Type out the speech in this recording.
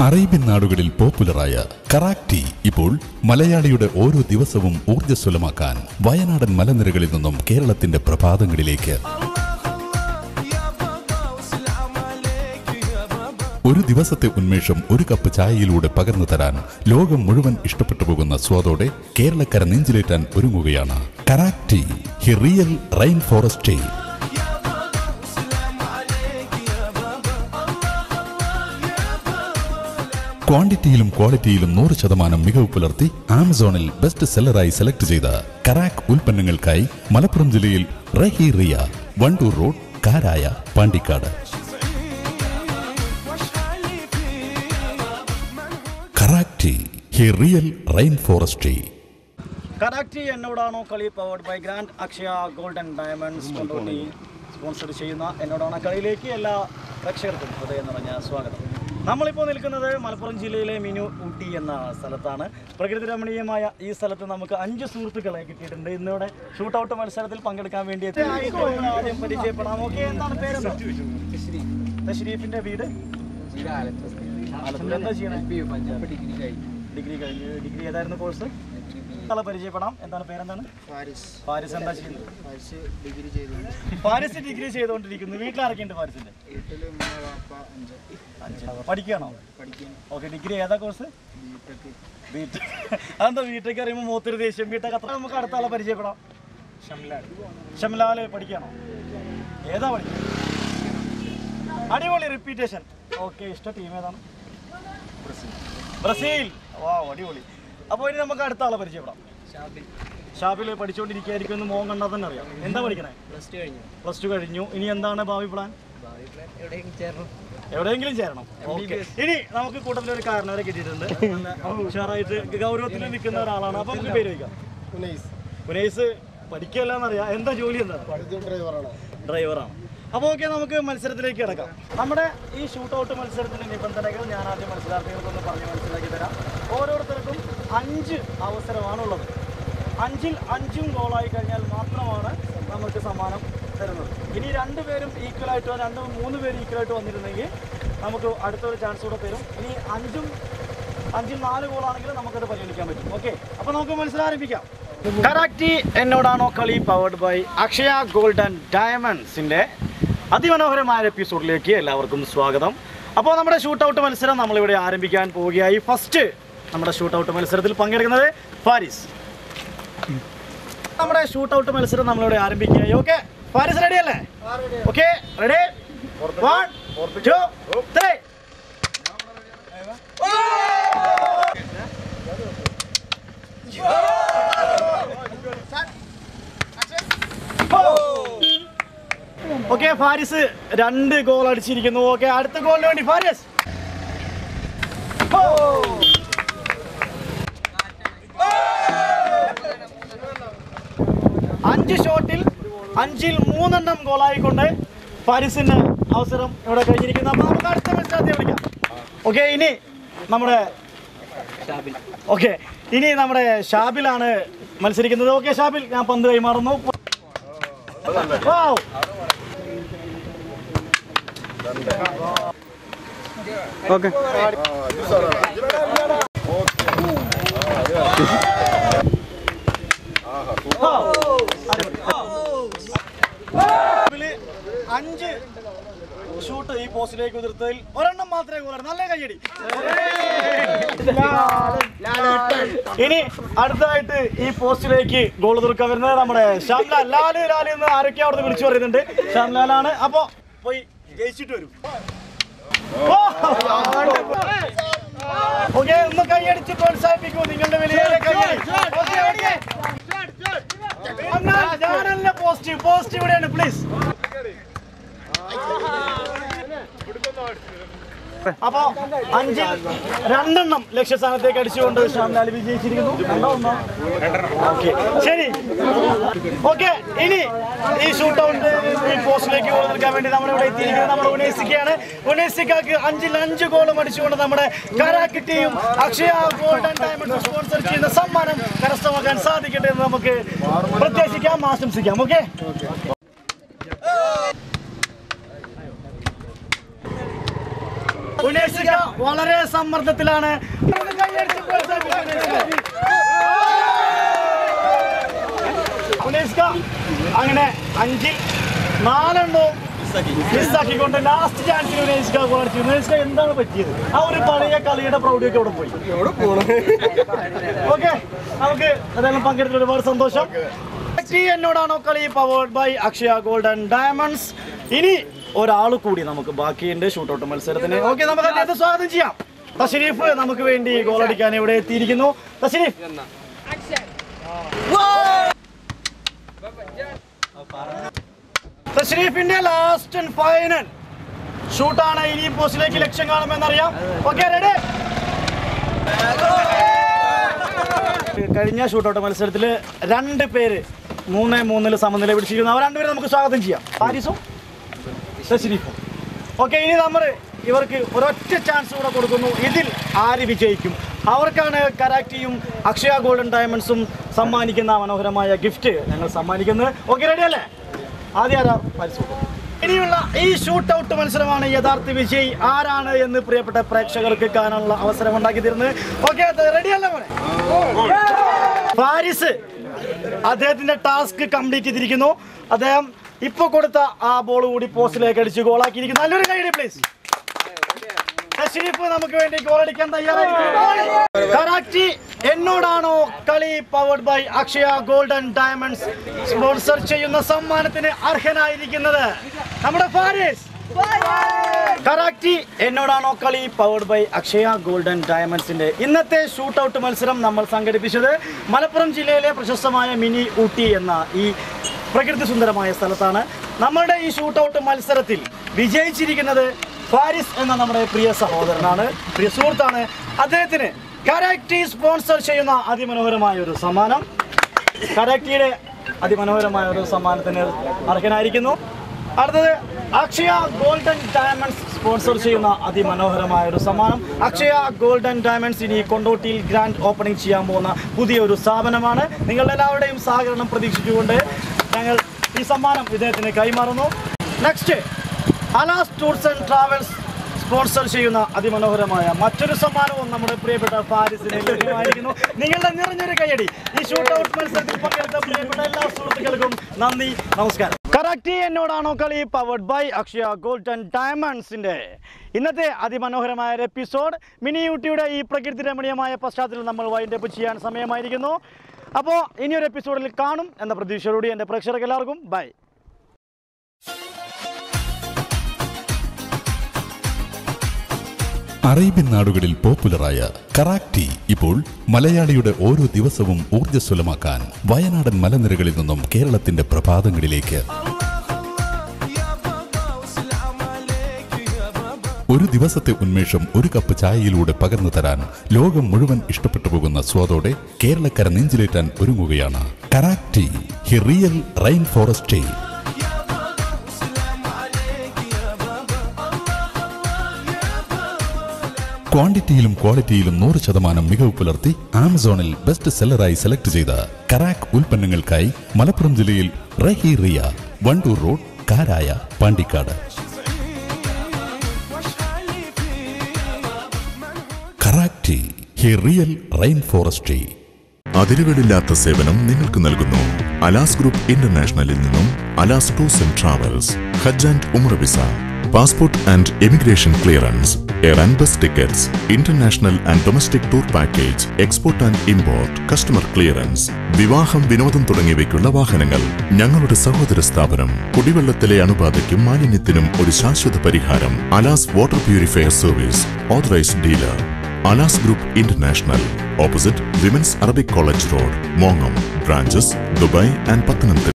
Arabian നാടുകളിൽ പോപ്പുലറായ കറാക് tea ഇപ്പോൾ മലയാളിയുടെ ഓരോ ദിവസവും ഊർജസ്വലമാക്കാൻ വയനാടൻ മലനിരകളിൽ നിന്നും കേരളത്തിന്റെ പ്രഭാതങ്ങളിലേക്ക്. ഒരു ദിവസത്തെ ഉന്മേഷം ഒരു കപ്പ് ചായയിലൂടെ പകർന്നു തരാൻ ലോകം മുഴുവൻ ഇഷ്ടപ്പെട്ടു പോകുന്ന സ്വാദോടെ കേരളക്കര നെഞ്ചിലേറ്റാൻ ഒരുങ്ങുകയാണ് കറാക് tea he real rain forest. Tea ക്വാണ്ടിറ്റിയിലും ക്വാളിറ്റിയിലും നൂറ് ശതമാനം മികവ് പുലർത്തി ആമസോണിൽ ബെസ്റ്റ് സെല്ലറായി സെലക്ട് ചെയ്ത കറാക്ക് ഉൽപ്പന്നങ്ങൾക്കായി മലപ്പുറം ജില്ലയിൽ റഹി റിയ Wandoor road Karaya Pandikkad. Real rain forestry karak tea എന്നോടാണോ കളി powered by grand Akshaya golden diamonds sponsor ചെയ്യുന്ന എന്നോടാണോ കളിയിലേക്ക് എല്ലാ പ്രേക്ഷകർക്കും ഹൃദയം നിറഞ്ഞ സ്വാഗതം. നമ്മളിപ്പോൾ നിൽക്കുന്നത് മലപ്പുറം ജില്ലയിലെ മിനു ഊട്ടി എന്ന സ്ഥലത്താണ്. പ്രകൃതി രമണീയമായ ഈ സ്ഥലത്ത് നമുക്ക് അഞ്ച് സുഹൃത്തുക്കളെ കിട്ടിയിട്ടുണ്ട്. ഇന്നിവിടെ ഷൂട്ടൗട്ട് മത്സരത്തിൽ പങ്കെടുക്കാൻ വേണ്ടി. ആദ്യം പരിചയപ്പെടാം. ഓക്കെ എന്താണ് പേര് തശ്രീഫിന്റെ വീട്? ആലത്തൂർ. എന്താ ചെയ്യണേ? ഡിഗ്രി കഴിഞ്ഞു. ഡിഗ്രി ഏതായിരുന്നു കോഴ്സ്? ആളെ പരിചയപ്പെടാം. എന്താണ് പേരെന്താണ്? ഫാരിസ്. ഫാരിസ് എന്താ ചെയ്യുന്നത്? ഫാരിസ് ഡിഗ്രി ചെയ്തു ഫാരിസ് ഡിഗ്രി ചെയ്തുകൊണ്ടിരിക്കുന്നു. ഫാരിസിന്റെ? വീട്ടിൽ അഞ്ച്. അഞ്ച്. പഠിക്കുകയാണോ? ഓക്കെ ഡിഗ്രി ഏതാ കോഴ്സ്? അതെന്താ വീട്ടിലേക്ക് അറിയുമ്പോൾ മൂത്തൊരു ദേഷ്യം. ബിടെക് അത്ര നമുക്ക് അടുത്ത ആളെ പരിചയപ്പെടാം. ഷംലാൽ പഠിക്കുകയാണോ? ഏതാ പഠിക്കുന്നത് അടിപൊളി റിപ്പീറ്റേഷൻ ഓക്കെ ഇഷ്ട ടീം ഏതാണ്? ബ്രസീൽ? വാ അടിപൊളി. അപ്പോൾ ഇനി നമുക്ക് അടുത്ത ആളെ പരിചയപ്പെടാം. ഷാബിൽ പഠിച്ചുകൊണ്ടിരിക്കുകയായിരിക്കും എന്ന് മോൻ കണ്ടാൽ തന്നെ അറിയാം. എന്താ പഠിക്കണേ? പ്ലസ് ടു കഴിഞ്ഞു. പ്ലസ് ടു കഴിഞ്ഞു. ഇനി എന്താണ് ഭാവി പ്ലാൻ? എവിടെയെങ്കിലും ചേരണം. ഓക്കെ. ഇനി നമുക്ക് കൂട്ടത്തിൽ ഒരു കാരണവരെ കിട്ടിയിട്ടുണ്ട്. ഉഷാറായിട്ട് ഗൗരവത്തിൽ നിൽക്കുന്ന ഒരാളാണ്. അപ്പൊ നമുക്ക് പേര് വയ്ക്കാം ഉനൈസ്. ഉനൈസ് പഠിക്കല്ലെന്നറിയാം എന്താ ജോലി എന്താ? ഡ്രൈവറാണ്. ഡ്രൈവറാണ്. അപ്പോൾ ഓക്കെ നമുക്ക് മത്സരത്തിലേക്ക് കിടക്കാം. നമ്മുടെ ഈ ഷൂട്ട് ഔട്ട് മത്സരത്തിന്റെ നിബന്ധനകൾ ഞാൻ ആദ്യം മത്സരാർത്ഥികൾക്കൊന്ന് പറഞ്ഞ് മനസ്സിലാക്കി തരാം. അഞ്ച് അവസരമാണുള്ളത്. അഞ്ചിൽ അഞ്ചും ഗോളായി കഴിഞ്ഞാൽ മാത്രമാണ് നമുക്ക് സമ്മാനം തരുന്നത്. ഇനി രണ്ട് പേരും ഈക്വൽ ആയിട്ടോ രണ്ട് മൂന്ന് പേര് ഈക്വലായിട്ട് വന്നിരുന്നെങ്കിൽ നമുക്ക് അടുത്തൊരു ചാൻസ് കൂടെ തരും. ഇനി അഞ്ചും അഞ്ചിൽ നാല് ഗോളാണെങ്കിൽ നമുക്കത് പരിഗണിക്കാൻ പറ്റും. ഓക്കെ അപ്പോൾ നമുക്ക് മത്സരം ആരംഭിക്കാം കറാക്റ്റി എന്നോടാണോ കളി പവർഡ് ബൈ അക്ഷയ ഗോൾഡൻ ഡയമണ്ട്സിന്റെ അതിമനോഹരമായ എപ്പിസോഡിലേക്ക് എല്ലാവർക്കും സ്വാഗതം. അപ്പോൾ നമ്മുടെ ഷൂട്ട് ഔട്ട് മത്സരം നമ്മളിവിടെ ആരംഭിക്കാൻ പോവുകയായി. ഫസ്റ്റ് നമ്മുടെ ഷൂട്ട് ഔട്ട് മത്സരത്തിൽ പങ്കെടുക്കുന്നത് ഫാരിസ്. നമ്മുടെ ഷൂട്ട് ഔട്ട് മത്സരം നമ്മളിവിടെ ആരംഭിക്കുകയായി. ഓക്കെ ഫാരിസ് റെഡി അല്ലേ? Okay ready one two three okay Faris രണ്ട് ഗോൾ അടിച്ചിരിക്കുന്നു. ഓക്കെ അടുത്ത ഗോളിന് വേണ്ടി ഫാരിസ്. അഞ്ച് അഞ്ചിൽ മൂന്നെണ്ണം ഗോളായിക്കൊണ്ട് പാരീസിന് അവസരം ഇവിടെ കഴിഞ്ഞിരിക്കുന്നു. അപ്പോൾ നമുക്ക് അടുത്ത മത്സരത്തെ വിളിക്കാം. ഓക്കെ ഇനി നമ്മുടെ ഷാബിൽ ഓക്കെ ഇനി നമ്മുടെ ഷാബിലാണ് മത്സരിക്കുന്നത്. ഓക്കെ ഷാബിൽ ഞാൻ പന്ത് കൈമാറുന്നു. Wow. ഓക്കെ ഷാബിൽ അഞ്ച് ഷൂട്ട് ഈ പോസ്റ്റിലേക്ക് ഉതിർത്തതിൽ ഒരെണ്ണം മാത്രമേ കൂടെ നല്ല കയ്യടി. ഇനി അടുത്തതായിട്ട് ഈ പോസ്റ്റിലേക്ക് ഗോൾ തീർക്കാൻ വരുന്നത് നമ്മുടെ ശ്യാംലാൽ. ലാൽ ലാൽ എന്ന് ആരൊക്കെ അവിടെ വിളിച്ചു പറയുന്നുണ്ട്. ശ്യാംലാലാണ്. അപ്പൊ പോയി ജയിച്ചിട്ട് വരും. ഓക്കെ ഒന്ന് കൈയടിച്ച് പ്രോത്സാഹിപ്പിക്കൂ. നിങ്ങളുടെ വലിയ കൈയടി ഓക്കെ ഓക്കെ. ഞാനല്ല പോസ്റ്റ്. പോസ്റ്റ് ഇവിടെയാണ്. പ്ലീസ് അപ്പൊ അഞ്ചിൽ രണ്ടെണ്ണം ലക്ഷ്യസ്ഥാനത്തേക്ക് അടിച്ചുകൊണ്ട് ശ്യാംലാൽ വിജയിച്ചിരിക്കുന്നു. ശരി. ഓക്കെ ഇനി ഈ ഷൂട്ട് ഔട്ട് പോസ്റ്റിലേക്ക് നിൽക്കാൻ വേണ്ടി നമ്മൾ ഇവിടെ എത്തിയിരിക്കുന്നത് നമ്മുടെ ഉനേസിക്കയാണ്. ഉനേസിക്കാക്ക് അഞ്ചിൽ അഞ്ച് ഗോളും അടിച്ചുകൊണ്ട് നമ്മുടെ karak team Akshaya golden diamond sponsor ചെയ്യുന്ന സമ്മാനം കരസ്ഥമാക്കാൻ സാധിക്കട്ടെ എന്ന് നമുക്ക് പ്രത്യേകിക്കാം ആശംസിക്കാം. ഓക്കെ? ഉനേഷിക വളരെ സമ്മർദ്ദത്തിലാണ്. അങ്ങനെ അഞ്ചിൽ നാലെണ്ണവും മിസ്സാക്കിക്കൊണ്ട് ലാസ്റ്റ് ചാൻസിൽ ഉനേഷ്ക അടിച്ചു. ഉനേഷിക എന്താണ് പറ്റിയത്? ആ ഒരു പഴയ കളിയുടെ പ്രൗഢിയൊക്കെ അവിടെ പോയി. ഓക്കെ നമുക്ക് അതെല്ലാം പങ്കെടുത്ത ഒരുപാട് സന്തോഷം. എന്നോടാണോ കളി powered by Akshaya golden diamonds ഇനി ഒരാൾ കൂടി നമുക്ക് ബാക്കിയുണ്ട് ഷൂട്ടൗട്ട് മത്സരത്തിന്. ഓക്കെ നമുക്ക് അദ്ദേഹത്തെ സ്വാഗതം ചെയ്യാം. തഷരീഫ് നമുക്ക് വേണ്ടി ഗോൾ അടിക്കാൻ ഇവിടെ എത്തിയിരിക്കുന്നു. തഷരീഫ് തഷരീഫിന്റെ ലാസ്റ്റ് ആൻഡ് ഫൈനൽ ഷൂട്ടാണ് ഇനി പോസ്റ്റിലേക്ക് ലക്ഷ്യം കാണുമെന്നറിയാം. ഓക്കെ റെഡി കഴിഞ്ഞ ഷൂട്ടൗട്ട് മത്സരത്തിൽ രണ്ട് പേര് മൂന്ന് മൂന്നിൽ സമനില പിടിച്ചിരിക്കുന്നു. അവർ രണ്ടുപേരും നമുക്ക് സ്വാഗതം ചെയ്യാം. പാരിസും ശശിരീഫും ഓക്കെ ഇനി നമ്മൾ ഇവർക്ക് ഒരൊറ്റ ചാൻസ് കൂടെ കൊടുക്കുന്നു. ഇതിൽ ആര് വിജയിക്കും? അവർക്കാണ് കരാക്റ്റിയും അക്ഷയ ഗോൾഡൻ ഡയമണ്ട്സും സമ്മാനിക്കുന്ന മനോഹരമായ ഗിഫ്റ്റ് ഞങ്ങൾ സമ്മാനിക്കുന്നത്. ഓക്കെ റെഡി അല്ലേ? ആദ്യം ആരാ ഇനിയുള്ള ഈ ഷൂട്ട് ഔട്ട് മത്സരമാണ് യഥാർത്ഥ വിജയ് ആരാണ് എന്ന് പ്രിയപ്പെട്ട പ്രേക്ഷകർക്ക് കാണാനുള്ള അവസരം ഉണ്ടാക്കി തരുന്നത്. ഓക്കെ റെഡി അല്ലേ മോനെ? ഫാരിസ് അദ്ദേഹത്തിന്റെ ടാസ്ക് കംപ്ലീറ്റ് ചെയ്തിരിക്കുന്നു. അദ്ദേഹം ഇപ്പൊ കൊടുത്ത ആ ബോൾ കൂടി പോസ്റ്റിലേക്ക് അടിച്ച് ഗോളാക്കിയിരിക്കുന്നു നല്ലൊരു കൈഡി പ്ലീസ് ഷരീഫ് നമുക്ക് വേണ്ടി ഗോൾ അടിക്കാൻ തയ്യാറായി എന്നോടാണോ കളി powered by Akshaya golden diamonds sponsor ചെയ്യുന്ന സമ്മാനത്തിന് അർഹനായിരിക്കുന്നത്? നമ്മുടെ ഫാരിസ്. കറാക്റ്റി എന്നോടാണോ കളി പവർഡ് ബൈ അക്ഷയ ഗോൾഡൻ ഡയമണ്ട്സിന്റെ ഇന്നത്തെ ഷൂട്ട് ഔട്ട് മത്സരം നമ്മൾ സംഘടിപ്പിച്ചത് മലപ്പുറം ജില്ലയിലെ പ്രശസ്തമായ മിനി ഊട്ടി എന്ന ഈ പ്രകൃതി സുന്ദരമായ സ്ഥലത്താണ് നമ്മുടെ ഈ ഷൂട്ട് ഔട്ട് മത്സരത്തിൽ വിജയിച്ചിരിക്കുന്നത് ഫാരിസ് എന്ന നമ്മുടെ പ്രിയ സഹോദരനാണ്. പ്രിയ സുഹൃത്താണ്. അദ്ദേഹത്തിന് കരാക്ടി സ്പോൺസർ ചെയ്യുന്ന അതിമനോഹരമായ ഒരു സമ്മാനം. കരാക്ടിയുടെ അതിമനോഹരമായ ഒരു സമ്മാനത്തിന് അർഹനായിരിക്കുന്നു. അടുത്തത് അക്ഷയ ഗോൾഡൻ ഡയമണ്ട്സ് സ്പോൺസർ ചെയ്യുന്ന അതിമനോഹരമായ ഒരു സമ്മാനം. അക്ഷയ ഗോൾഡൻ ഡയമണ്ട്സ് ഇനി കൊണ്ടോട്ടിയിൽ ഗ്രാൻഡ് ഓപ്പണിംഗ് ചെയ്യാൻ പോകുന്ന പുതിയൊരു സ്ഥാപനമാണ്. നിങ്ങളുടെ എല്ലാവരുടെയും സഹകരണം പ്രതീക്ഷിച്ചുകൊണ്ട് ഞങ്ങൾ ഈ സമ്മാനം ഇദ്ദേഹത്തിന് കൈമാറുന്നു. Next Alas tours and travels sponsor ചെയ്യുന്ന അതിമനോഹരമായ മറ്റൊരു സമ്മാനവും നമ്മുടെ പ്രിയപ്പെട്ട പാരിസിന് ലഭ്യമായിരിക്കുന്നു. നിങ്ങളുടെ നിറഞ്ഞൊരു കയ്യടി. ഈ ഷൂട്ട് ഔട്ട് മത്സരത്തിൽ പങ്കെടുത്ത പ്രിയപ്പെട്ട എല്ലാ സുഹൃത്തുക്കൾക്കും നന്ദി നമസ്കാരം. കറക്റ്റ് എന്നോടാണോ കളി? പവർഡ് ബൈ അക്ഷയ ഗോൾഡൻ ഡയമണ്ട്സിന്റെ ഇന്നത്തെ അതിമനോഹരമായ ഒരു എപ്പിസോഡ് മിനി യൂട്ടിയുടെ ഈ പ്രകൃതി രമണീയമായ പശ്ചാത്തലത്തിൽ നമ്മൾ വൈൻഡപ്പ് ചെയ്യാൻ സമയമായിരിക്കുന്നു. അപ്പോൾ ഇനിയൊരു എപ്പിസോഡിൽ കാണും എന്ന പ്രതീക്ഷയോടുകൂടി എന്റെ പ്രേക്ഷകർക്ക് എല്ലാവർക്കും ബൈ. അറേബ്യൻ നാടുകളിൽ പോപ്പുലറായ കറാക് ടീ ഇപ്പോൾ മലയാളിയുടെ ഓരോ ദിവസവും ഊർജസ്വലമാക്കാൻ വയനാടൻ മലനിരകളിൽ നിന്നും കേരളത്തിന്റെ പ്രഭാതങ്ങളിലേക്ക് ഒരു ദിവസത്തെ ഉന്മേഷം ഒരു കപ്പ് ചായയിലൂടെ പകർന്നു തരാൻ ലോകം മുഴുവൻ ഇഷ്ടപ്പെട്ടു പോകുന്ന സ്വാദോടെ കേരളക്കര നെഞ്ചിലേറ്റാൻ ഒരുങ്ങുകയാണ്. കറാക്ടി ഹി റിയൽ റൈൻ ഫോറസ്റ്റ് ടീ ക്വാണ്ടിറ്റിയിലും ക്വാളിറ്റിയിലും നൂറ് ശതമാനം മികവ് പുലർത്തി ആമസോണിൽ ബെസ്റ്റ് സെല്ലറായി സെലക്ട് ചെയ്ത കറാക്ക് ഉൽപ്പന്നങ്ങൾക്കായി മലപ്പുറം ജില്ലയിൽ റഹി റിയ വണ്ടൂർ റോഡ് കാരായ പാണ്ടിക്കാട്. ഹി റെയിൻ ഫോറസ്ട്രി അതിരുകളില്ലാത്ത സേവനം നിങ്ങൾക്ക് നൽകുന്നു. അലാസ് ഗ്രൂപ്പ് ഇന്റർനാഷണലിൽ നിന്നും Alas tours and travels Hajj and Umrah visa passport and emigration clearance air and bus tickets international and domestic tour package export and import customer clearance വിവാഹം വിനോദം തുടങ്ങിയവയ്ക്കുള്ള വാഹനങ്ങൾ ഞങ്ങളുടെ സഹോദര സ്ഥാപനം കുടിവെള്ളത്തിലെ അണുബാധയ്ക്കും മാലിന്യത്തിനും ഒരു ശാശ്വത പരിഹാരം Alas water purifier service authorised dealer. Alas group international opposite women's Arabic college road മോങ്ങം branches Dubai and Pathanamthitta.